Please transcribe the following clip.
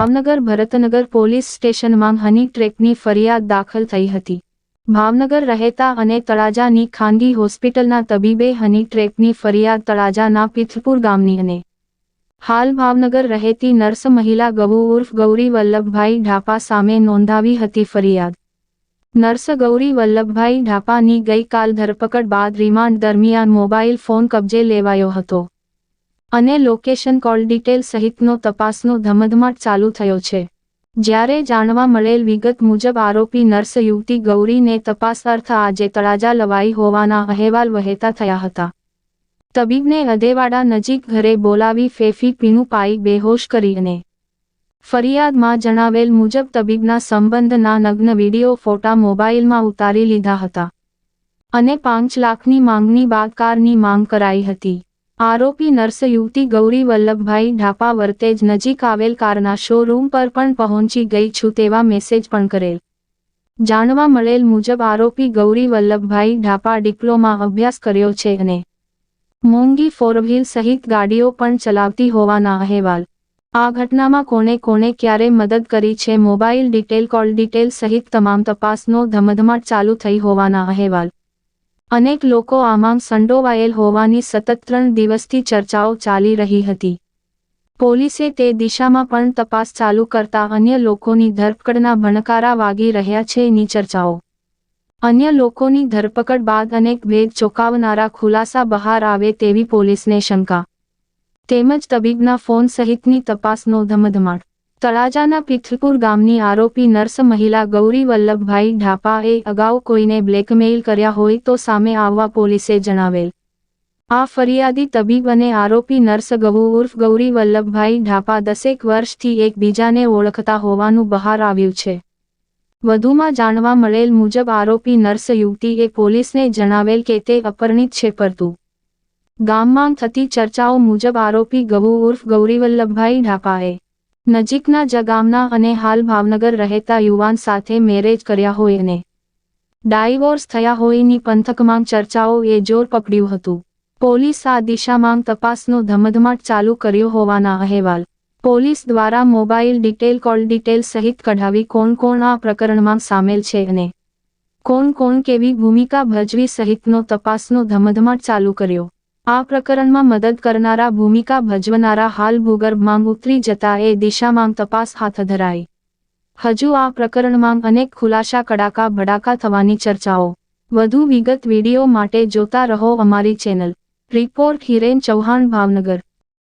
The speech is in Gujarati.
ભાવનગર ભરતનગર પોલીસ સ્ટેશનમાં હની ટ્રેકની ફરિયાદ દાખલ થઈ હતી. ભાવનગર રહેતા અને તળાજાની ખાનગી હોસ્પિટલના તબીબે હની ટ્રેકની ફરિયાદ તળાજાના પિથપુર ગામની અને હાલ ભાવનગર રહેતી નર્સ મહિલા ગૌ ઉર્ફ ગૌરી વલ્લભભાઈ ઢાપા સામે નોંધાવી હતી ફરિયાદ. નર્સ ગૌરી વલ્લભભાઈ ઢાપાની ગઈકાલ ધરપકડ બાદ રિમાન્ડ દરમિયાન મોબાઈલ ફોન કબજે લેવાયો હતો. અને લોકેશન કોલ ડિટેલ સહિતનો તપાસનો ધમધમાટ ચાલુ થયો છે. જ્યારે જાણવા મળેલ વિગત મુજબ આરોપી નર્સ યુવતી ગૌરીને તપાસ અર્થ આજે તળાજા લવાઈ હોવાના અહેવાલ વહેતા થયા હતા. તબીબને હદેવાડા નજીક ઘરે બોલાવી ફેફી પીણું પાઈ બેહોશ કરી અને ફરિયાદમાં જણાવેલ મુજબ તબીબના સંબંધના નગ્ન વીડિયો ફોટા મોબાઈલમાં ઉતારી લીધા હતા અને પાંચ લાખની માંગની બાદ કારની માંગ કરાઈ હતી. આરોપી નર્સ યુવતી ગૌરી વલ્લભભાઈ ઢાપા વર્તેજ નજીક આવેલ કારના શોરૂમ પર પણ પહોંચી ગઈ છું તેવા મેસેજ પણ કરેલ. જાણવા મળેલ મુજબ આરોપી ગૌરી વલ્લભભાઈ ઢાપા ડિપ્લોમા અભ્યાસ કર્યો છે અને મોંઘી ફોરવ્હીલ સહિત ગાડીઓ પણ ચલાવતી હોવાના અહેવાલ. આ ઘટનામાં કોને કોને ક્યારે મદદ કરી છે, મોબાઈલ ડિટેલ, કોલ ડિટેલ સહિત તમામ તપાસનો ધમધમાટ ચાલુ થઈ હોવાના અહેવાલ. અનેક લોકો આમાં સંડોવાયેલ હોવાની સતત ત્રણ દિવસથી ચર્ચાઓ ચાલી રહી હતી. પોલીસે તે દિશામાં પણ તપાસ ચાલુ કરતા અન્ય લોકોની ધરપકડના ભણકારા વાગી રહ્યા છે એની ચર્ચાઓ. અન્ય લોકોની ધરપકડ બાદ અનેક ભેદ ચોંકાવનારા ખુલાસા બહાર આવે તેવી પોલીસને શંકા. તેમજ તબીબના ફોન સહિતની તપાસનો ધમધમાટ. તળાજાના પિથલપુર ગામની આરોપી નર્સ મહિલા ગૌરી વલ્લભભાઈ ઢાપાએ અગાઉ કોઈને બ્લેકમેઇલ કર્યા હોય તો સામે આવવા પોલીસે જણાવેલ. આ ફરિયાદી તબીબ અને આરોપી નર્સ ગવુ ઉર્ફ ગૌરી વલ્લભભાઈ ઢાપા દસેક વર્ષથી એકબીજાને ઓળખતા હોવાનું બહાર આવ્યું છે. વધુમાં જાણવા મળેલ મુજબ આરોપી નર્સ યુવતીએ પોલીસને જણાવેલ કે તે અપરણિત છે પરતું ગામમાં થતી ચર્ચાઓ મુજબ આરોપી ગવુ ઉર્ફ ગૌરી વલ્લભભાઈ ઢાપાએ નજીકના જગામના અને હાલ ભાવનગર રહેતા યુવાન સાથે મેરેજ કર્યા હોય અને ડાયવોર્સ થયા હોયની પંથકમાં ચર્ચાઓ એ જોર પકડ્યું હતું. પોલીસ આ દિશામાં તપાસનો ધમધમાટ ચાલુ કર્યો હોવાના અહેવાલ. પોલીસ દ્વારા મોબાઈલ ડિટેલ, કોલ ડિટેલ સહિત કઢાવી કોણ કોણ આ પ્રકરણમાં સામેલ છે અને કોણ કોણ કેવી ભૂમિકા ભજવી સહિતનો તપાસનો ધમધમાટ ચાલુ કર્યો. આ પ્રકરણમાં મદદ કરનારા ભૂમિકા ભજવનારા હાલ ભૂગર્ભમાં ઉતરી જતા એ દિશામાં તપાસ હાથ ધરાઈ. હજુ આ પ્રકરણમાં અનેક ખુલાસા કડાકા ભડાકા થવાની ચર્ચાઓ. વધુ વિગત વીડિયો માટે જોતા રહો અમારી ચેનલ. રિપોર્ટ હિરેન ચૌહાણ, ભાવનગર.